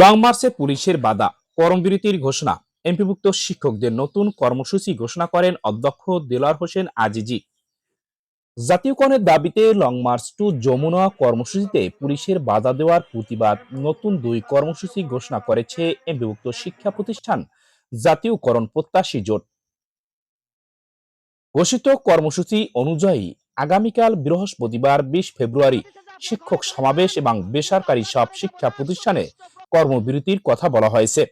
Long মার্চে পুলিশের বাধা কর্মবিরতির ঘোষণা। এমপিভুক্ত শিক্ষকদের নতুন কর্মসূচি ঘোষণা করেন অধ্যক্ষ দেলার হোসেন আজিজি। জাতীয়করণের দাবিতে লং মার্চ টু যমুনা কর্মসূচিতে পুলিশের বাধা দেওয়ার প্রতিবাদ নতুন দুই কর্মসূচি ঘোষণা করেছে এমপিভুক্ত শিক্ষা প্রতিষ্ঠান জাতীয়করণ প্রত্যাশী জোট। ঘোষিত কর্মসূচি অনুযায়ী আগামীকাল বৃহস্পতিবার বিশ ফেব্রুয়ারি শিক্ষক সমাবেশ এবং বেসরকারি সব শিক্ষা প্রতিষ্ঠানে কর্মবিরতির কথা বলা হয়েছে।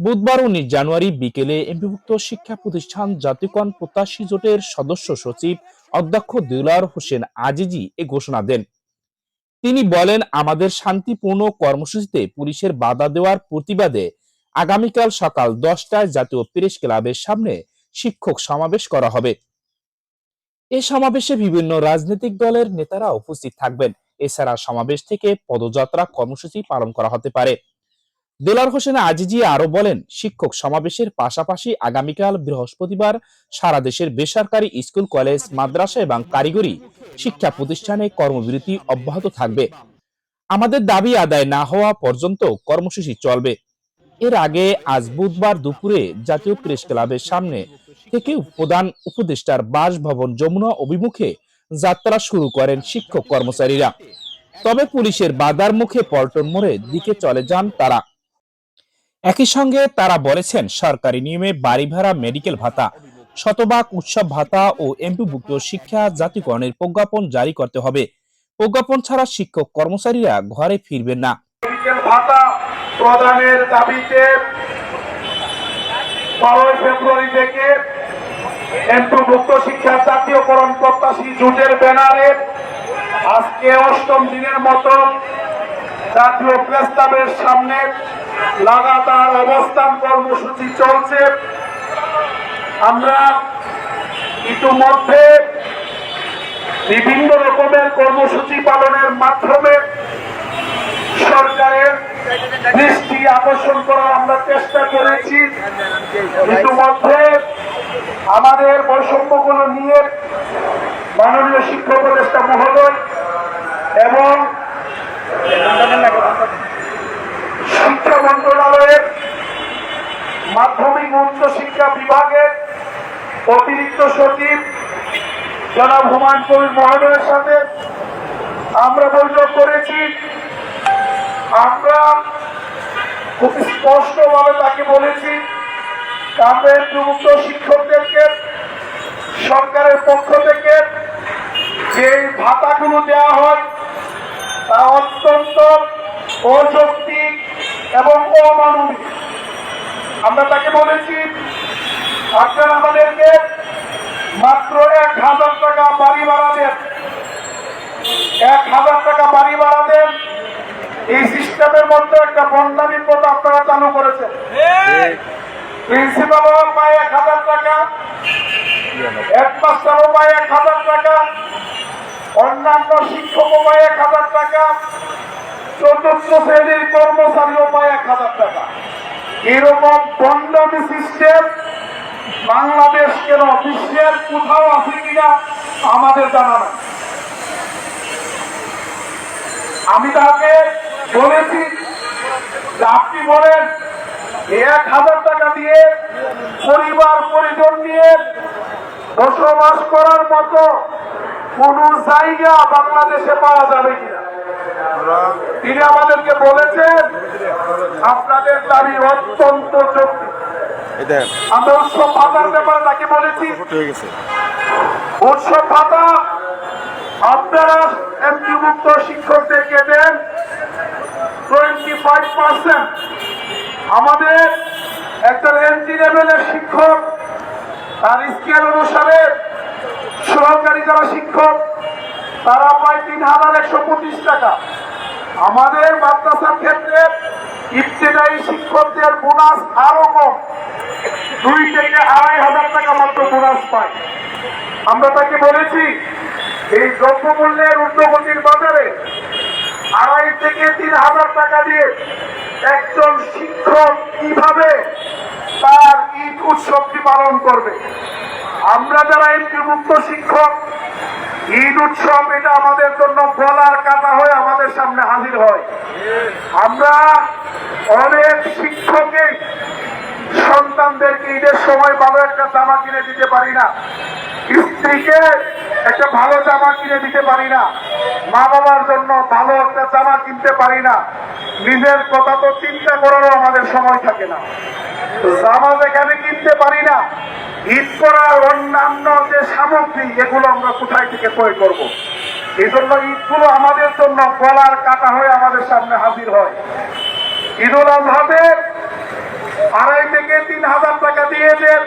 বুধবার উনিশ জানুয়ারি বিকেলে এমপিভুক্ত শিক্ষা প্রতিষ্ঠান জাতিকন প্রত্যাশী জোটের সদস্য সচিব অধ্যক্ষ দিলার হোসেন আজিজি এ ঘোষণা দেন। তিনি বলেন, আমাদের শান্তিপূর্ণ কর্মসূচিতে পুলিশের বাধা দেওয়ার প্রতিবাদে আগামীকাল সকাল দশটায় জাতীয় প্রেস ক্লাবের সামনে শিক্ষক সমাবেশ করা হবে। এ সমাবেশে বিভিন্ন রাজনৈতিক দলের নেতারা উপস্থিত থাকবেন। এছাড়া সমাবেশ থেকে পদযাত্রা কর্মসূচি পালন করা হতে পারে। দেলার হোসেন আজিজি আরও বলেন, শিক্ষক সমাবেশের পাশাপাশি আগামীকাল বৃহস্পতিবার সারা দেশের বেসরকারি স্কুল, কলেজ, মাদ্রাসা এবং কারিগরি শিক্ষা প্রতিষ্ঠানে কর্মবিরতি অব্যাহত থাকবে। আমাদের দাবি আদায় না হওয়া পর্যন্ত কর্মসূচি চলবে। এর আগে আজ বুধবার দুপুরে জাতীয় প্রেস ক্লাবের সামনে থেকে প্রধান উপদেষ্টার বাসভবন যমুনা অভিমুখে যাত্রা শুরু করেন শিক্ষক কর্মচারীরা। তবে পুলিশের বাধার মুখে পল্টন মোড়ে দিকে চলে যান তারা। একই সঙ্গে তারা বলেছেন, সরকারি নিয়মে বাড়ি ভাড়া মেডিকেল ভাতা, শতভাগ উৎসব ভাতা ও এমপিভুক্ত শিক্ষা জাতিকরণের প্রজ্ঞাপন জারি করতে হবে। প্রজ্ঞাপন ছাড়া শিক্ষক কর্মচারীরা ঘরে ফিরবেন না। প্রদানের দাবিতে বারোই ফেব্রুয়ারি থেকে এমপিভুক্ত শিক্ষা জাতীয়করণ প্রত্যাশী জোটের ব্যানারে আজকে অষ্টম দিনের মতো জাতীয় প্রেস ক্লাবের সামনে লাগাতার অবস্থান কর্মসূচি চলছে। আমরা ইতিমধ্যে বিভিন্ন রকমের কর্মসূচি পালনের মাধ্যমে সরকারের দৃষ্টি আকর্ষণ করার আমরা চেষ্টা করেছি। ইতিমধ্যে আমাদের বৈষম্যগুলো নিয়ে মাননীয় শিক্ষক উপদেষ্টা মহোদয় এবং শিক্ষা মন্ত্রণালয়ের মাধ্যমিক উচ্চ শিক্ষা বিভাগের অতিরিক্ত সচিব জনাব হুমায়ুন কবির মহোদয়ের সাথে আমরা বৈঠক করেছি। আমরা খুব স্পষ্টভাবে তাকে বলেছি বিমুক্ত শিক্ষকদেরকে, সরকারের পক্ষ থেকে যে ভাতাগুলো দেওয়া হয়, তা অত্যন্ত অযৌক্তিক এবং অমানবিক। আমরা তাকে বলেছি, আপনারা আমাদেরকে মাত্র এক হাজার টাকা বাড়ি ভাড়া দেন। এক হাজার টাকা বাড়ি ভাড়া দেন। এই সিস্টেমের মধ্যে একটা বন্যামী প্রথা আপনারা চালু করেছেন। প্রিন্সিপাল পায় এক হাজার টাকা হেডমাস্টারও পায় এক হাজার টাকা অন্যান্য শিক্ষকও পায় এক হাজার টাকা চতুর্থ শ্রেণির কর্মচারীও পায় এক হাজার টাকা এরকম বন্ডমি সিস্টেম বাংলাদেশ কেন বিশ্বের কোথাও আছে কিনা আমাদের জানা নাই। আমি তাকে বলেছি আপনি বলেন এক হাজার টাকা দিয়ে পরিবার পরিজন নিয়ে বসবাস করার মতো কোন জায়গা বাংলাদেশে পাওয়া যাবে কিনা? তিনি আমাদেরকে বলেছেন আপনাদের দাবি অত্যন্ত যৌক্তিক। আমরা উৎসব ভাতার ব্যাপারে তাকে বলেছি। উৎসব ভাতা আপনারা এমপিভুক্ত শিক্ষকদেরকে দেন। টোয়েন্টি ফাইভ পার্সেন্ট আমাদের একটা এন্ট্রি লেভেলের শিক্ষক, তার স্কেল অনুসারে সহকারী যারা শিক্ষক, তারা পায় তিন হাজার একশো পঁচিশ টাকা। আমাদের মাদ্রাসার ক্ষেত্রে ইবতেদায়ী শিক্ষকদের বোনাস আরও কম। দুই থেকে আড়াই হাজার টাকা মাত্র বোনাস পায়। আমরা তাকে বলেছি, এই দ্রব্যমূল্যের ঊর্ধ্বগতির বাজারে আড়াই থেকে তিন হাজার টাকা দিয়ে একজন শিক্ষক কীভাবে তার ঈদ উৎসবটি পালন করবে? আমরা যারা এমপি মুক্ত শিক্ষক, ঈদ উৎসব এটা আমাদের জন্য বলার কাটা হয়ে আমাদের সামনে হাজির হয়। আমরা অনেক শিক্ষকের সন্তানদেরকে ঈদের সময় ভালো একটা জামা কিনে দিতে পারি না। স্ত্রীকে একটা ভালো জামা কিনে দিতে পারি না। মা বাবার জন্য ভালো একটা জামা কিনতে পারি না। নিজের কথা তো চিন্তা করারও আমাদের সময় থাকে না। জামা যেখানে কিনতে পারি না, ঈদ করার অন্যান্য যে সামগ্রী, এগুলো আমরা কোথায় থেকে ক্রয় করব। এই জন্য ঈদগুলো আমাদের জন্য গলার কাটা হয়ে আমাদের সামনে হাজির হয়। ঈদুল আজহাতে আড়াই থেকে তিন হাজার টাকা দিয়েছেন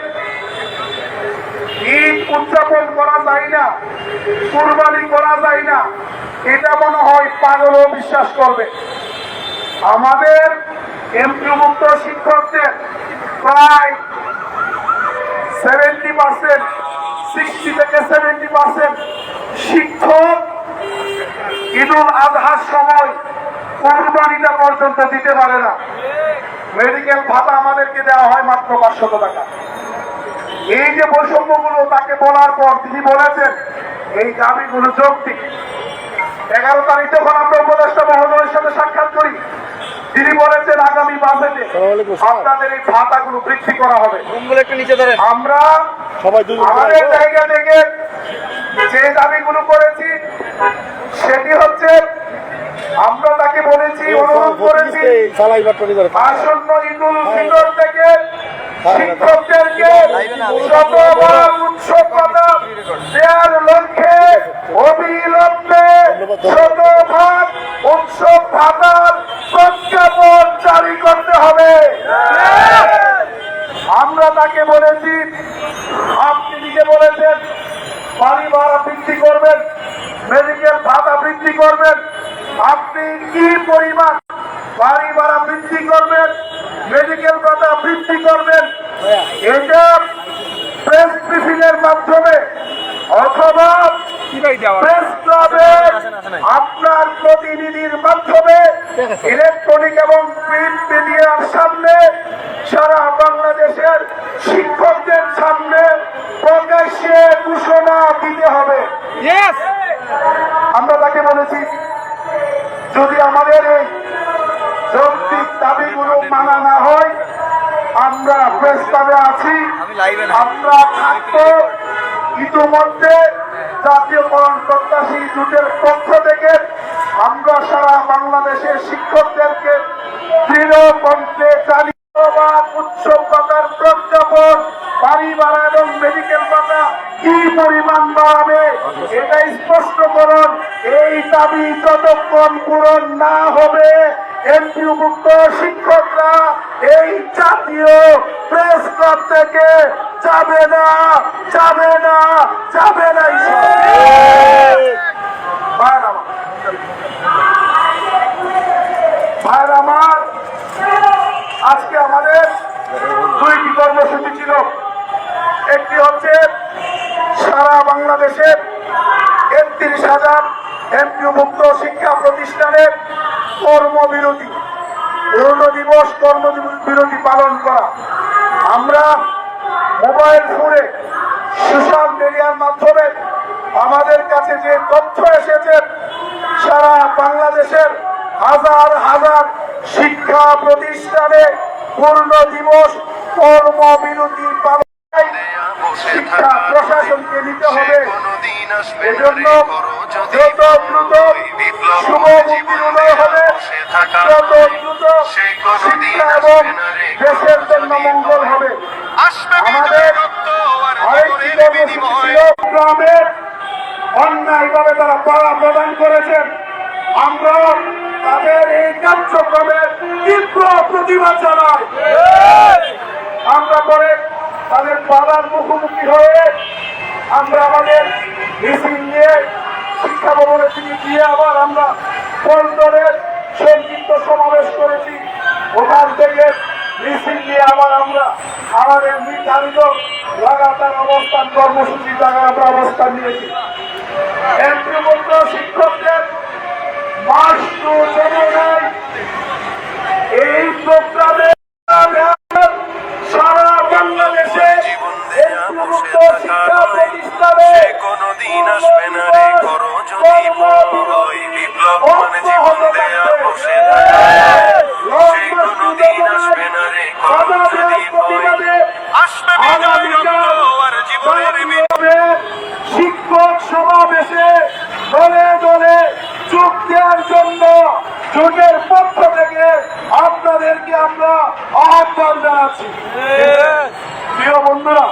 ঈদ উদযাপন করা যায় না, কুরবানি করা যায় না। এটা মনে হয় পাগলও বিশ্বাস করবে। আমাদের এমপিভুক্ত শিক্ষকদের প্রায় সেভেন্টি পার্সেন্ট সিক্সটি থেকে সেভেন্টি পার্সেন্ট শিক্ষক ঈদুল আজহার সময় কোরবানিটা পর্যন্ত দিতে পারে না। মেডিকেল ভাতা আমাদেরকে দেওয়া হয় মাত্র পাঁচশত টাকা। এই যে বৈষম্যগুলো তাকে বলার পর তিনি বলেছেন এই দাবিগুলো যৌক্তিক। এগারো তারিখ যখন আমরা উপদেষ্টা মহোদয়ের সাথে সাক্ষাৎ করি তিনি বলেছেন আগামী বাজেটে আপনাদের এই ভাতাগুলো বৃদ্ধি করা হবে। রুমগুলো একটু নিচে ধরেন। আমরা সবাই দুজন করে আমাদের জায়গা থেকে যে দাবিগুলো করেছি সেটি হচ্ছে আমরা তাকে বলেছি অনুরোধ করেছি। আসন্ন ঈদুল ফিতর থেকে শিক্ষকদেরকে শতভাগ উৎসব পাতা দেওয়ার লক্ষ্যে অবিলম্বে শতভাগ উৎসব ভাতার প্রজ্ঞাপন জারি করতে হবে। আমরা তাকে বলেছি আপনি নিজে বলেছেন বাড়ি ভাড়া বৃদ্ধি করবেন মেডিকেল ভাতা বৃদ্ধি করবেন। আপনি কি পরিমাণ বাড়ি ভাড়া বৃদ্ধি করবেন? মেডিকেল ভাতা বৃদ্ধি করবেন? এটা প্রেস এর মাধ্যমে অথবা প্রেস আপনার প্রতিনিধির মাধ্যমে ইলেকট্রনিক এবং প্রিন্ট মিডিয়ার সামনে সারা বাংলাদেশের শিক্ষকদের সামনে প্রকাশ্যে ঘোষণা দিতে হবে। মানা না হয় আমরা প্রেস ক্লাবে আছি আমরা থাকব। ইতিমধ্যে জাতীয়করণ প্রত্যাশী জোটের পক্ষ থেকে আমরা সারা বাংলাদেশের শিক্ষকদেরকে দৃঢ় কণ্ঠে চালিয়ে উৎসব পাতার প্রজ্ঞাপন বাড়ি ভাড়া এবং মেডিকেল পাতা কি পরিমাণ বাড়াবে এটা স্পষ্টকরণ। এই দাবি যতক্ষণ পূরণ না হবে এমপিভুক্ত শিক্ষকরা এই জাতীয় প্রেস ক্লাব থেকে যাবে না যাবে না যাবে না ভাইয়ের আমার আজকে আমাদের দুইটি কর্মসূচি ছিল। একটি হচ্ছে সারা বাংলাদেশের একত্রিশ হাজার এমপিভুক্ত শিক্ষা প্রতিষ্ঠানের কর্মবিরতি। পূর্ণ দিবস কর্মবিরতি পালন করা। আমরা মোবাইল ফোনে সোশ্যাল মিডিয়ার মাধ্যমে আমাদের কাছে যে তথ্য এসেছে, সারা বাংলাদেশের হাজার হাজার শিক্ষা প্রতিষ্ঠানে পূর্ণ দিবস কর্মবিরতি পালন শিক্ষা প্রশাসনকে নিতে হবে। এজন্য যত দ্রুত শুভ মুক্তির উদয় হবে যত দ্রুত শিক্ষা এবং দেশের জন্য মঙ্গল হবে। আমাদের গ্রামের অন্যায়ভাবে তারা পাড়া প্রদান করেছেন। আমরা তাদের এই কার্যক্রমের তীব্র প্রতিবাদ জানাই। তাদের বাধার মুখোমুখি হয়ে আমরা আমাদের মিছিল নিয়ে শিক্ষা ভবনে তিনি গিয়ে আবার আমরা পল্টনের সংক্ষিপ্ত সমাবেশ করেছি। ওখান থেকে মিছিল নিয়ে আবার আমরা আমাদের নির্ধারিত লাগাতার অবস্থান, কর্মসূচি জায়গায় আমরা অবস্থান নিয়েছি। এমপিভুক্ত শিক্ষকদের যমুনায় এই প্রোগ্রামে তাদেরকে আমরা আহ্বান জানাচ্ছি। প্রিয় বন্ধুরা,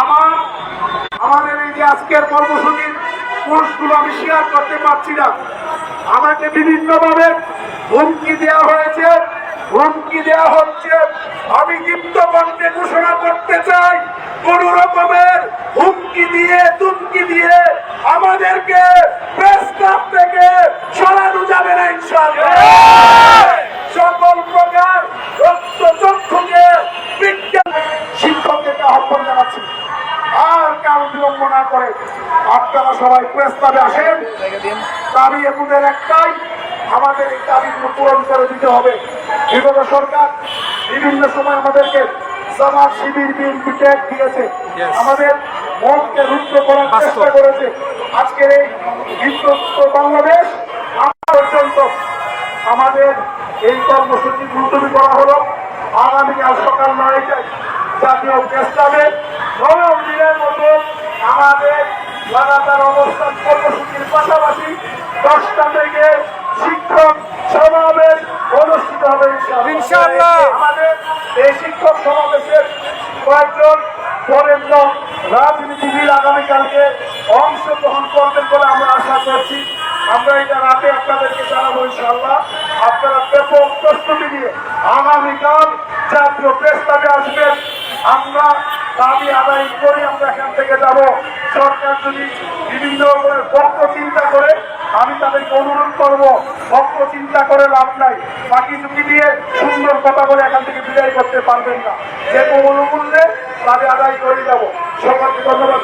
আমার, আমাদের এই যে আজকের কর্মসূচির পোস্টগুলো আমি শেয়ার করতে পারছি না। আমাকে বিভিন্নভাবে হুমকি দেওয়া হয়েছে। হুমকি দেওয়া হচ্ছে। আমি দীপ্ত কণ্ঠে ঘোষণা করতে চাই, কোন রকমের হুমকি দিয়ে তুমকি দিয়ে আমাদেরকে প্রেস ক্লাব থেকে সরানো যাবে না ইনশাআল্লাহ সকল প্রকার রক্ত চক্ষুকে বিজ্ঞান শিক্ষকদেরকে আহ্বান জানাচ্ছি আর কারও বিলম্ব না করে আপনারা সবাই প্রেস ক্লাবে আসেন। দাবি এগুলোর একটাই আমাদের এই দাবিগুলো পূরণ করে দিতে হবে। বিগত সরকার বিভিন্ন সময় আমাদেরকে জামাত শিবির বিএনপি ট্যাগ দিয়েছে। আমাদের মনকে রুদ্ধ করার চেষ্টা করেছে। আজকের এই বিশ্বস্ত বাংলাদেশ পর্যন্ত আমাদের এই কর্মসূচি মুলতবি করা হলো। আগামীকাল সকাল নয়টায় জাতীয় প্রস্তাবে নবম দিনের মতো আমাদের লাগাতার অবস্থান কর্মসূচির পাশাপাশি দশটা থেকে শিক্ষক সমাবেশ অনুষ্ঠিত হবে আমাদের এই শিক্ষক সমাবেশের কয়েকজন বরেণ্য রাজনীতিবিদ আগামীকালকে অংশগ্রহণ করবেন বলে আমরা আশা করছি। আমরা এটা রাতে আপনাদেরকে জানাব ইনশাআল্লাহ। আপনারা ব্যাপক প্রস্তুতি নিয়ে আগামীকাল জাতীয় প্রস্তাবে আসবেন। আমরা দাবি আদায় করে আমরা এখান থেকে যাব। সরকার যদি বিভিন্ন পক্ষ চিন্তা করে, আমি তাদেরকে অনুরোধ করব পক্ষ চিন্তা করে লাভ নাই। বাকি ঝুঁকি দিয়ে সুন্দর কথা বলে এখান থেকে বিদায় করতে পারবেন না। যে কোনো মূল্যে দাবি আদায় করে যাব। সকলকে ধন্যবাদ।